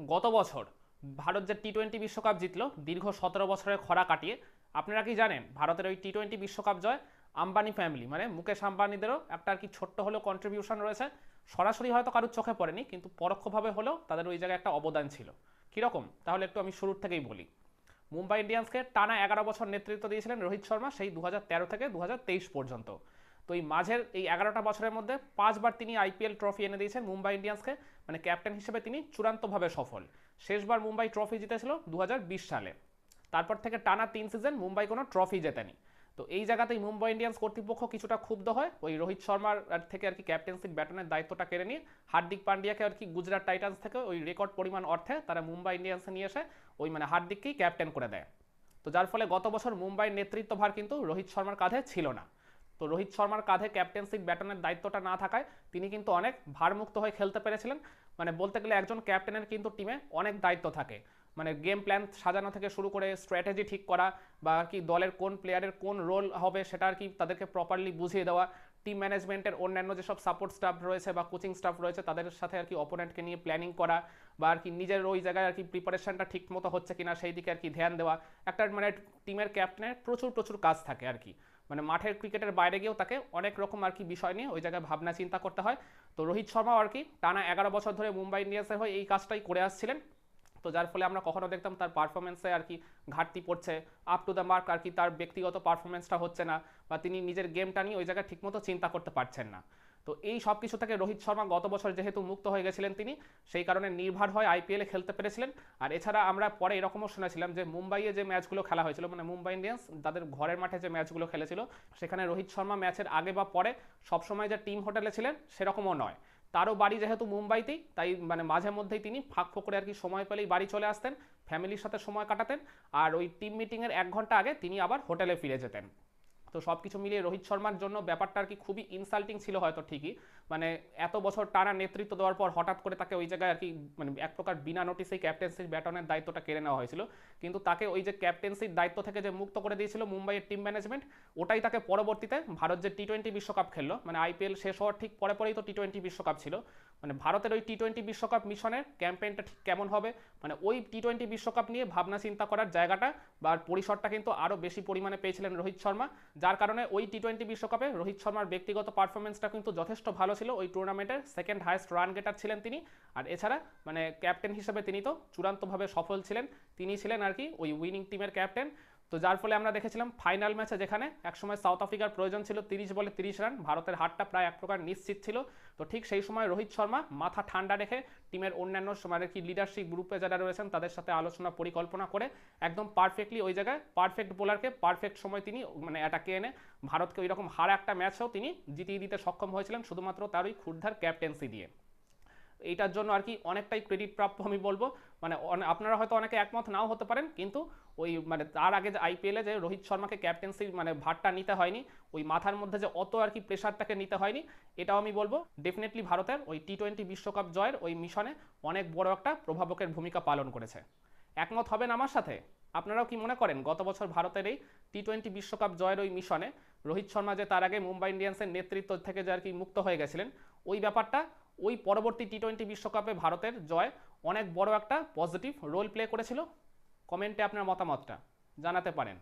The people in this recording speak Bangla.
গত বছর ভারত যে টি টোয়েন্টি বিশ্বকাপ জিতলো, দীর্ঘ সতেরো বছরের খরা কাটিয়ে, আপনারা কি জানেন, ভারতের ওই টি টোয়েন্টি বিশ্বকাপ জয় আম্বানি ফ্যামিলি মানে মুকেশ আম্বানিদেরও একটা আর কি ছোট্ট হলেও কন্ট্রিবিউশন রয়েছে। সরাসরি হয়তো কারোর চোখে পড়েনি, কিন্তু পরোক্ষভাবে হলেও তাদের ওই জায়গায় একটা অবদান ছিল। কীরকম? তাহলে একটু আমি শুরুর থেকেই বলি। মুম্বাই ইন্ডিয়ান্সকে টানা এগারো বছর নেতৃত্ব দিয়েছিলেন রোহিত শর্মা, সেই দু হাজার তেরো থেকে দু হাজার তেইশ পর্যন্ত। তো এই মাঝের এই এগারোটা বছরের মধ্যে পাঁচবার তিনি আইপিএল ট্রফি এনে দিয়েছেন মুম্বাই ইন্ডিয়ান্সকে। মানে ক্যাপ্টেন হিসেবে তিনি চূড়ান্তভাবে সফল। শেষবার মুম্বাই ট্রফি জিতেছিল দু হাজার বিশ সালে। তারপর থেকে টানা তিন সিজন মুম্বাই কোনো ট্রফি জেতেনি। তো এই জায়গাতেই মুম্বাই ইন্ডিয়ান্স কর্তৃপক্ষ কিছুটা ক্ষুব্ধ হয় ওই রোহিত শর্মার থেকে আর কি ক্যাপ্টেন্সির ব্যাটনের দায়িত্বটা কেড়ে নিয়ে হার্দিক পান্ডিয়াকে আর কি গুজরাট টাইটান্স থেকে ওই রেকর্ড পরিমাণ অর্থে তারা মুম্বাই ইন্ডিয়ান্সে নিয়ে এসে ওই মানে হার্দিককেই ক্যাপ্টেন করে দেয়। তো যার ফলে গত বছর মুম্বাইয়ের নেতৃত্বভার কিন্তু রোহিত শর্মার কাঁধে ছিল না। তো রোহিত শর্মার কাঁধে ক্যাপ্টেন্সির ব্যাটনের দায়িত্বটা না থাকায় তিনি কিন্তু অনেক ভারমুক্ত হয়ে খেলতে পেরেছিলেন। মানে বলতে গেলে একজন ক্যাপ্টেনের কিন্তু টিমে অনেক দায়িত্ব থাকে। মানে গেম প্ল্যান সাজানো থেকে শুরু করে স্ট্র্যাটেজি ঠিক করা বা আর কি দলের কোন প্লেয়ারের কোন রোল হবে সেটা আর কি তাদেরকে প্রপারলি বুঝিয়ে দেওয়া। টিম ম্যানেজমেন্টের অন্যান্য যেসব সাপোর্ট স্টাফ রয়েছে বা কোচিং স্টাফ রয়েছে তাদের সাথে আর কি অপোনেন্টকে নিয়ে প্ল্যানিং করা বা আর কি নিজের ওই জায়গায় আর কি প্রিপারেশনটা ঠিক মতো হচ্ছে কিনা সেই দিকে আর কি ধ্যান দেওয়া। একটা মানে টিমের ক্যাপ্টেনের প্রচুর প্রচুর কাজ থাকে আর কি। মানে মাঠের ক্রিকেটের বাইরে গিয়েও তাকে অনেক রকম আর কি বিষয় নিয়ে ওই জায়গায় ভাবনা চিন্তা করতে হয়। তো রোহিত শর্মাও আর কি টানা এগারো বছর ধরে মুম্বাই ইন্ডিয়ান্সের হয়ে এই কাজটাই করে আসছিলেন। তো যার ফলে আমরা কখনো দেখতাম তার পারফরমেন্সে আর কি ঘাটতি পড়ছে আপ টু দ্য মার্ক আর কি তার ব্যক্তিগত পারফরমেন্সটা হচ্ছে না বা তিনি নিজের গেমটা নিয়ে ওই জায়গায় ঠিকমতো চিন্তা করতে পারছেন না। তো এই সব কিছু থেকে রোহিত শর্মা গত বছর যেহেতু মুক্ত হয়ে গেছিলেন তিনি, সেই কারণে নির্ভর হয় আইপিএলে খেলতে পেরেছিলেন। আর এছাড়া আমরা পরে এরকমও শুনেছিলাম যে মুম্বাইয়ে যে ম্যাচগুলো খেলা হয়েছিল মানে মুম্বাই ইন্ডিয়ান্স তাদের ঘরের মাঠে যে ম্যাচগুলো খেলেছিল, সেখানে রোহিত শর্মা ম্যাচের আগে বা পরে সবসময় যে টিম হোটেলে ছিলেন সেরকমও নয়। তারও বাড়ি যেহেতু মুম্বাইতেই, তাই মানে মাঝে মধ্যেই তিনি ফাঁক ফোকরে আর কি সময় পেলেই বাড়ি চলে আসতেন, ফ্যামিলির সাথে সময় কাটাতেন। আর ওই টিম মিটিংয়ের এক ঘণ্টা আগে তিনি আবার হোটেলে ফিরে যেতেন। তো সব কিছু মিলিয়ে রোহিত শর্মার জন্য ব্যাপারটা আর কি খুবই ইনসাল্টিং ছিল হয়তো ঠিকই। মানে এত বছর টানা নেতৃত্ব দেওয়ার পর হঠাৎ করে তাকে ওই জায়গায় আর কি মানে এক প্রকার বিনা নোটিসেই ক্যাপ্টেন্সির ব্যাটনের দায়িত্বটা কেড়ে নেওয়া হয়েছিল। কিন্তু তাকে ওই যে ক্যাপ্টেন্সির দায়িত্ব থেকে যে মুক্ত করে দিয়েছিল মুম্বাইয়ের টিম ম্যানেজমেন্ট ওটাই তাকে পরবর্তীতে ভারত যে টি টোয়েন্টি বিশ্বকাপ খেললো। মানে আইপিএল শেষ হওয়ার ঠিক পরে পরেই তো টি টোয়েন্টি বিশ্বকাপ ছিল। মানে ভারতের ওই টি টোয়েন্টি বিশ্বকাপ মিশনের ক্যাম্পেইনটা ঠিক কেমন হবে? মানে ওই টি টোয়েন্টি বিশ্বকাপ নিয়ে ভাবনা চিন্তা করার জায়গাটা বা পরিসরটা কিন্তু আরও বেশি পরিমাণে পেয়েছিলেন রোহিত শর্মা, যার কারণে ওই টি টোয়েন্টি বিশ্বকাপে রোহিত শর্মার ব্যক্তিগত পারফরমেন্সটা কিন্তু যথেষ্ট ভালো ছিল। ওই টুর্নামেন্টের সেকেন্ড হায়েস্ট রান গেটার ছিলেন তিনি। আর এছাড়া মানে ক্যাপ্টেন হিসেবে তিনি তো চূড়ান্তভাবে সফল ছিলেন। তিনি ছিলেন আর কি ওই উইনিং টিমের ক্যাপ্টেন তো যার ফলে আমরা দেখেছিলাম ফাইনাল ম্যাচে যেখানে একসময় সাউথ আফ্রিকার প্রয়োজন ছিল তিরিশ বলে তিরিশ রান ভারতের হারটা প্রায় এক প্রকার নিশ্চিত ছিল। তো ঠিক সেই সময় রোহিত শর্মা মাথা ঠান্ডা রেখে টিমের অন্যান্য মানে কি লিডারশিপ গ্রুপে যারা রয়েছেন তাদের সাথে আলোচনা পরিকল্পনা করে একদম পারফেক্টলি ওই জায়গায় পারফেক্ট বোলারকে পারফেক্ট সময় তিনি মানে অ্যাটাকে এনে ভারতকে ওই রকম হার একটা ম্যাচেও তিনি জিতিয়ে দিতে সক্ষম হয়েছিলেন শুধুমাত্র তার ওই ক্ষুদ্ধার ক্যাপ্টেন্সি দিয়ে। এইটার জন্য আর কি অনেকটাই ক্রেডিট প্রাপ্য আমি বলব। মানে আপনারা হয়তো অনেকে একমত নাও হতে পারেন, কিন্তু ওই মানে তার আগে যে আইপিএলে যে রোহিত শর্মাকে ক্যাপ্টেন্সির মানে ভারটা নিতে হয়নি, ওই মাথার মধ্যে যে অত আর কি প্রেশারটাকে নিতে হয়নি, এটাও আমি বলব। ডেফিনেটলি ভারতের ওই টি টোয়েন্টি বিশ্বকাপ জয়ের ওই মিশনে অনেক বড় একটা প্রভাবকের ভূমিকা পালন করেছে। একমত হবেন আমার সাথে? আপনারাও কি মনে করেন গত বছর ভারতের এই টি টোয়েন্টি বিশ্বকাপ জয়ের ওই মিশনে রোহিত শর্মা যে তার আগে মুম্বাই ইন্ডিয়ান্সের নেতৃত্ব থেকে যে আর কি মুক্ত হয়ে গেছিলেন, ওই ব্যাপারটা ওই পরবর্তী টি টোয়েন্টি বিশ্বকাপে ভারতের জয় অনেক বড় একটা পজিটিভ রোল প্লে করেছিল। কমেন্টে আপনার মতামতটা জানাতে পারেন।